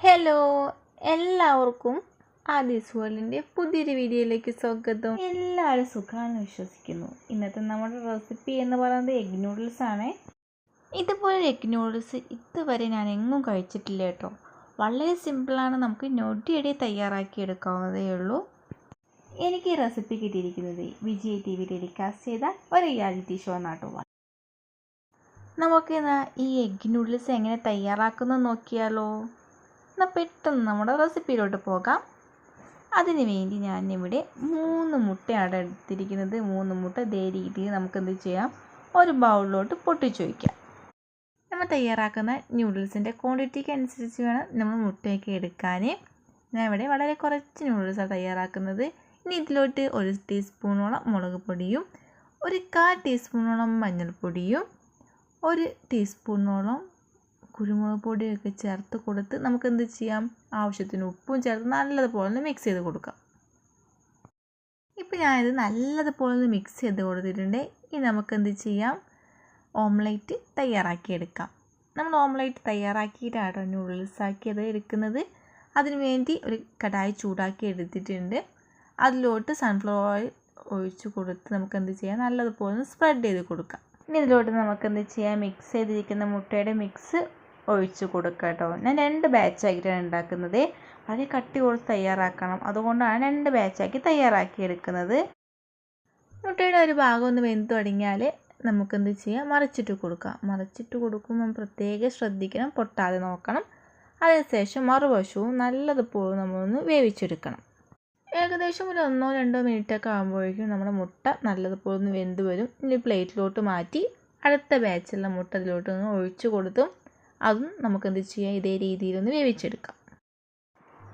Hello എല്ലാവർക്കും ആദീസ് വേൾഡിന്റെ പുതിയൊരു വീഡിയോയിലേക്ക് സ്വാഗതം. എല്ലാവരും സുഖമാണെന്ന് വിശ്വസിക്കുന്നു. ഇന്നത്തെ നമ്മുടെ റെസിപ്പി എന്ന് പറയുന്നത് എഗ് നൂഡിൽസ് ആണ്. ഇതുപോലെ എഗ് നൂഡിൽസ് ഇതുവരെ ഞാൻ എങ്ങും കഴിച്ചിട്ടില്ല കേട്ടോ. വളരെ സിമ്പിളാണ് നമുക്ക് നൊടിയടി തയ്യാറാക്കി എടുക്കാവുന്നതേ ഉള്ളൂ. എനിക്ക് ഈ റെസിപ്പി കിട്ടിയിരിക്കുന്നത് വിജയ് ടി വി ടെലികാസ്റ്റ് ചെയ്ത ഒരു റിയാലിറ്റി ഷോ നാട്ടോ നമുക്ക് ഈ എഗ് നൂഡിൽസ് എങ്ങനെ തയ്യാറാക്കുന്നത് നോക്കിയാലോ. എന്നാൽ പെട്ടെന്ന് നമ്മുടെ റെസിപ്പിയിലോട്ട് പോകാം. അതിന് വേണ്ടി ഞാൻ ഇവിടെ മൂന്ന് മുട്ടയാണ് എടുത്തിരിക്കുന്നത്. മൂന്ന് മുട്ട ഇതേ രീതിയിൽ നമുക്ക് എന്ത് ചെയ്യാം? ഒരു ബൗളിലോട്ട് പൊട്ടിച്ചു വയ്ക്കാം. നമ്മൾ തയ്യാറാക്കുന്ന ന്യൂഡിൽസിന്റെ ക്വാണ്ടിറ്റിക്ക് അനുസരിച്ച് വേണം നമ്മൾ മുട്ടയൊക്കെ എടുക്കാൻ ഞാൻ ഇവിടെ വളരെ കുറച്ച് ന്യൂഡിൽസാണ് തയ്യാറാക്കുന്നത്. ഇനി ഇതിലോട്ട് ഒരു ടീസ്പൂണോളം മുളക് പൊടിയും ഒരു കാൽ ടീസ്പൂണോളം മഞ്ഞൾപ്പൊടിയും ഒരു ടീസ്പൂണോളം കുരുമുളക് പൊടിയൊക്കെ ചേർത്ത് കൊടുത്ത് നമുക്ക് എന്ത് ചെയ്യാം? ആവശ്യത്തിന് ഉപ്പും ചേർത്ത് നല്ലതുപോലെ ഒന്ന് മിക്സ് ചെയ്ത് കൊടുക്കാം. ഇപ്പം ഞാനിത് നല്ലതുപോലെ ഒന്ന് മിക്സ് ചെയ്ത് കൊടുത്തിട്ടുണ്ട്. ഇനി നമുക്ക് എന്ത് ചെയ്യാം? ഓംലേറ്റ് തയ്യാറാക്കിയെടുക്കാം നമ്മൾ ഓംലേറ്റ് തയ്യാറാക്കിയിട്ടാണ് നൂഡിൽസ് ആക്കിയത് എടുക്കുന്നത്. അതിന് വേണ്ടി ഒരു കടായി ചൂടാക്കി എടുത്തിട്ടുണ്ട്. അതിലോട്ട് സൺഫ്ലവർ ഓയിൽ ഒഴിച്ച് കൊടുത്ത് നമുക്ക് എന്ത് ചെയ്യാം? നല്ലതുപോലെ സ്പ്രെഡ് ചെയ്ത് കൊടുക്കാം. ഇനി ഇതിലോട്ട് നമുക്ക് എന്ത് ചെയ്യാം? മിക്സ് ചെയ്തിരിക്കുന്ന മുട്ടയുടെ മിക്സ് ഒഴിച്ച് കൊടുക്കുക കേട്ടോ. ഞാൻ രണ്ട് ബാച്ചാക്കിയിട്ടാണ് ഉണ്ടാക്കുന്നത്. വളരെ കട്ടി കൊടുത്ത് തയ്യാറാക്കണം. അതുകൊണ്ടാണ് രണ്ട് ബാച്ചാക്കി തയ്യാറാക്കി എടുക്കുന്നത്. മുട്ടയുടെ ഒരു ഭാഗം ഒന്ന് വെന്ത് തുടങ്ങിയാൽ നമുക്കെന്ത് ചെയ്യാം? മറിച്ചിട്ട് കൊടുക്കാം. മറിച്ചിട്ട് കൊടുക്കുമ്പോൾ പ്രത്യേകം ശ്രദ്ധിക്കണം. പൊട്ടാതെ നോക്കണം. അതിനുശേഷം മറുവശവും നല്ലതുപോലെ നമ്മളൊന്ന് വേവിച്ചെടുക്കണം. ഏകദേശം ഒരു ഒന്നോ രണ്ടോ മിനിറ്റൊക്കെ ആകുമ്പോഴേക്കും നമ്മുടെ മുട്ട നല്ലതുപോലെ ഒന്ന് വെന്ത് വരും. ഇനി പ്ലേറ്റിലോട്ട് മാറ്റി അടുത്ത ബാച്ചുള്ള മുട്ട അതിലോട്ട് ഒന്ന് ഒഴിച്ചു കൊടുത്തും അതും നമുക്ക് എന്ത് ചെയ്യാം ഇതേ രീതിയിലൊന്ന് വേവിച്ചെടുക്കാം.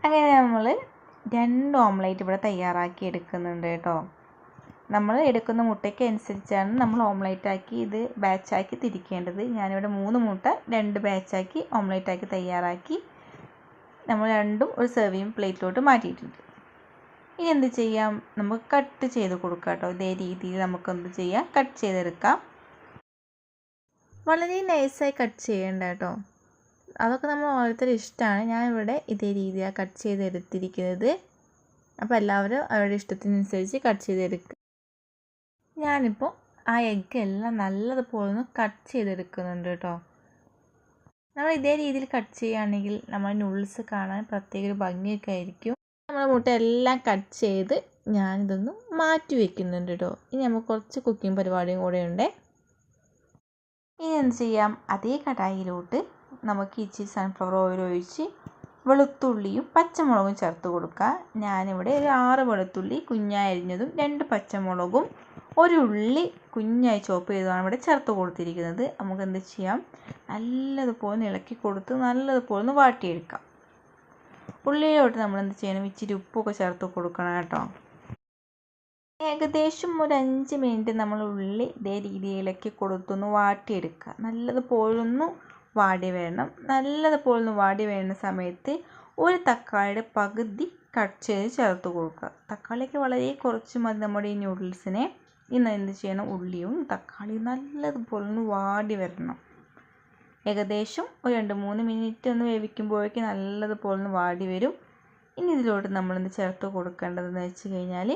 അങ്ങനെ നമ്മൾ രണ്ട് ഓംലേറ്റ് ഇവിടെ തയ്യാറാക്കി എടുക്കുന്നുണ്ട് കേട്ടോ. നമ്മൾ എടുക്കുന്ന മുട്ടയ്ക്ക് അനുസരിച്ചാണ് നമ്മൾ ഓംലേറ്റ് ആക്കി ഇത് ബാച്ചാക്കി തിരിക്കേണ്ടത്. ഞാനിവിടെ മൂന്ന് മുട്ട രണ്ട് ബാച്ചാക്കി ഓംലേറ്റ് ആക്കി തയ്യാറാക്കി നമ്മൾ രണ്ടും ഒരു സെർവിങ് പ്ലേറ്റിലോട്ട് മാറ്റിയിട്ടുണ്ട്. ഇനി എന്ത് ചെയ്യാം നമുക്ക് കട്ട് ചെയ്ത് കൊടുക്കാം കേട്ടോ. ഇതേ രീതിയിൽ നമുക്ക് എന്ത് ചെയ്യാം കട്ട് ചെയ്തെടുക്കാം. വളരെ നൈസായി കട്ട് ചെയ്യേണ്ട കേട്ടോ അതൊക്കെ നമ്മൾ ഓരോരുത്തരും ഇഷ്ടമാണ് ഞാനിവിടെ ഇതേ രീതിയാണ് കട്ട് ചെയ്തെടുത്തിരിക്കുന്നത്. അപ്പോൾ എല്ലാവരും അവരുടെ ഇഷ്ടത്തിനനുസരിച്ച് കട്ട് ചെയ്തെടുക്കുക ഞാനിപ്പോൾ ആ എഗ്ഗ് എല്ലാം നല്ലതുപോലെ ഒന്ന് കട്ട് ചെയ്തെടുക്കുന്നുണ്ട് കേട്ടോ നമ്മൾ ഇതേ രീതിയിൽ കട്ട് ചെയ്യുകയാണെങ്കിൽ നമ്മൾ നൂഡിൽസ് കാണാൻ പ്രത്യേക ഒരു ഭംഗിയൊക്കെ ആയിരിക്കും. നമ്മൾ മുട്ട എല്ലാം കട്ട് ചെയ്ത് ഞാനിതൊന്ന് മാറ്റി വെക്കുന്നുണ്ട് കേട്ടോ ഇനി നമുക്ക് കുറച്ച് കുക്കിംഗ് പരിപാടിയും കൂടെ ഉണ്ട്. ഇനി എന്ത് ചെയ്യാം? അതേ കടായിലോട്ട് നമുക്ക് ഇച്ചിരി സൺഫ്ലവർ ഓയിൽ ഒഴിച്ച് വെളുത്തുള്ളിയും പച്ചമുളകും ചേർത്ത് കൊടുക്കുക. ഞാനിവിടെ ഒരു ആറ് വെളുത്തുള്ളി കുഞ്ഞായി അരിഞ്ഞതും രണ്ട് പച്ചമുളകും ഒരു ഉള്ളി കുഞ്ഞായി ചോപ്പ് ചെയ്തതാണ് ഇവിടെ ചേർത്ത് കൊടുത്തിരിക്കുന്നത്. നമുക്ക് എന്ത് ചെയ്യാം? നല്ലതുപോലെ ഇളക്കി കൊടുത്ത് നല്ലതുപോലെ ഒന്ന് വാട്ടിയെടുക്കാം. ഉള്ളിയിലോട്ട് നമ്മൾ എന്ത് ചെയ്യണം? ഇച്ചിരി ഉപ്പൊക്കെ ചേർത്ത് കൊടുക്കണം കേട്ടോ. ഏകദേശം ഒരു അഞ്ച് മിനിറ്റ് നമ്മൾ ഉള്ളി ഇതേ രീതിയിലേക്ക് കൊടുത്തൊന്ന് വാട്ടിയെടുക്കുക. നല്ലതുപോലെ ഒന്ന് വാടി വേണം നല്ലതുപോലെ ഒന്ന് വാടി വേണ്ട സമയത്ത് ഒരു തക്കാളിയുടെ പകുതി കട്ട് ചെയ്ത് ചേർത്ത് കൊടുക്കുക. തക്കാളിയൊക്കെ വളരെ കുറച്ച് മതി നമ്മുടെ ഈ നൂഡിൽസിനെ. ഇന്ന് എന്ത് ചെയ്യണം? ഉള്ളിയും തക്കാളിയും നല്ലതുപോലെ ഒന്ന് വാടി വരണം. ഏകദേശം ഒരു രണ്ട് മൂന്ന് മിനിറ്റ് ഒന്ന് വേവിക്കുമ്പോഴേക്കും നല്ലതുപോലെ ഒന്ന് വാടി വരും. ഇനി ഇതിലോട്ട് നമ്മളൊന്ന് ചേർത്ത് കൊടുക്കേണ്ടതെന്ന് വെച്ച് കഴിഞ്ഞാൽ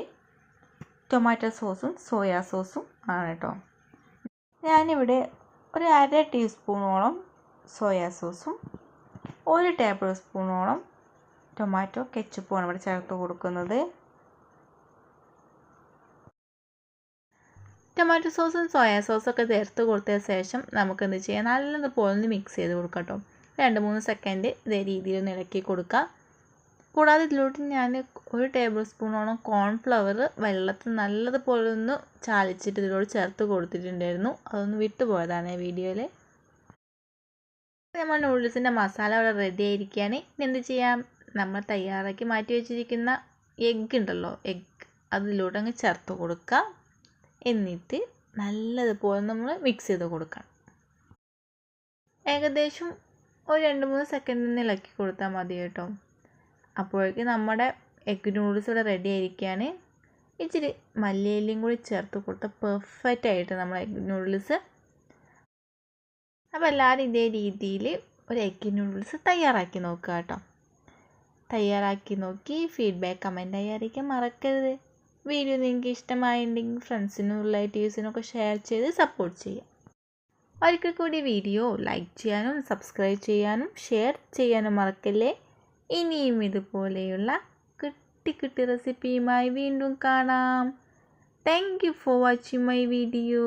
ടൊമാറ്റോ സോസും സോയാ സോസും ആണ് കേട്ടോ ഞാനിവിടെ ഒരു അര ടീസ്പൂണോളം സോയാ സോസും ഒരു ടേബിൾ സ്പൂണോളം ടൊമാറ്റോ കെച്ചപ്പുമാണ് ഇവിടെ ചേർത്ത് കൊടുക്കുന്നത്. ടൊമാറ്റോ സോസും സോയാ സോസും ഒക്കെ ചേർത്ത് കൊടുത്തതിന് ശേഷം നമുക്ക് എന്ത് ചെയ്യാം? നല്ലതുപോലെ ഒന്ന് മിക്സ് ചെയ്ത് കൊടുക്കാം കേട്ടോ രണ്ട് മൂന്ന് സെക്കൻഡ് ഇതേ രീതിയിൽ ഒന്ന് ഇളക്കി കൊടുക്കുക കൂടാതെ ഇതിലോട്ട് ഞാൻ ഒരു ടേബിൾ സ്പൂണോളം കോൺഫ്ലവർ വെള്ളത്തിൽ നല്ലതുപോലെ ഒന്ന് ചാലിച്ചിട്ട് ഇതിലോട്ട് ചേർത്ത് കൊടുത്തിട്ടുണ്ടായിരുന്നു. അതൊന്ന് വിട്ടുപോയതാണ് വീഡിയോയിൽ നമ്മൾ നൂഡിൽസിന്റെ മസാല അവിടെ റെഡി ആയിരിക്കുകയാണ് ഇനി എന്ത് ചെയ്യാം? നമ്മൾ തയ്യാറാക്കി മാറ്റി വെച്ചിരിക്കുന്ന എഗ്ഗ് ഉണ്ടല്ലോ എഗ്ഗ് അതിലൂടെ അങ്ങ് ചേർത്ത് കൊടുക്കുക എന്നിട്ട് നല്ലതുപോലെ നമ്മൾ മിക്സ് ചെയ്ത് കൊടുക്കണം. ഏകദേശം ഒരു രണ്ട് മൂന്ന് സെക്കൻഡിൽ ഇളക്കി കൊടുത്താൽ മതി കേട്ടോ. അപ്പോഴേക്കും നമ്മുടെ എഗ് നൂഡിൽസ് ഇവിടെ റെഡി ആയിരിക്കുകയാണ്. ഇച്ചിരി മല്ലിയിലയും കൂടി ചേർത്ത് കൊടുത്ത് പെർഫെക്റ്റ് ആയിട്ട് നമ്മൾ എഗ് നൂഡിൽസ് അപ്പോൾ എല്ലാവരും ഇതേ രീതിയിൽ ഒരു എഗ് നൂഡിൽസ് തയ്യാറാക്കി നോക്കുക കേട്ടോ. തയ്യാറാക്കി നോക്കി ഫീഡ്ബാക്ക് കമന്റായി അറിയിക്കാൻ മറക്കരുത്. വീഡിയോ നിങ്ങൾക്ക് ഇഷ്ടമായിട്ടുണ്ടെങ്കിൽ ഫ്രണ്ട്സിനും റിലേറ്റീവ്സിനും ഒക്കെ ഷെയർ ചെയ്ത് സപ്പോർട്ട് ചെയ്യാം. ഒരിക്കൽ കൂടി വീഡിയോ ലൈക്ക് ചെയ്യാനും സബ്സ്ക്രൈബ് ചെയ്യാനും ഷെയർ ചെയ്യാനും മറക്കല്ലേ? ഇനിയും ഇതുപോലെയുള്ള കിട്ടി കിട്ടി റെസിപ്പിയുമായി വീണ്ടും കാണാം. Thank you for watching my video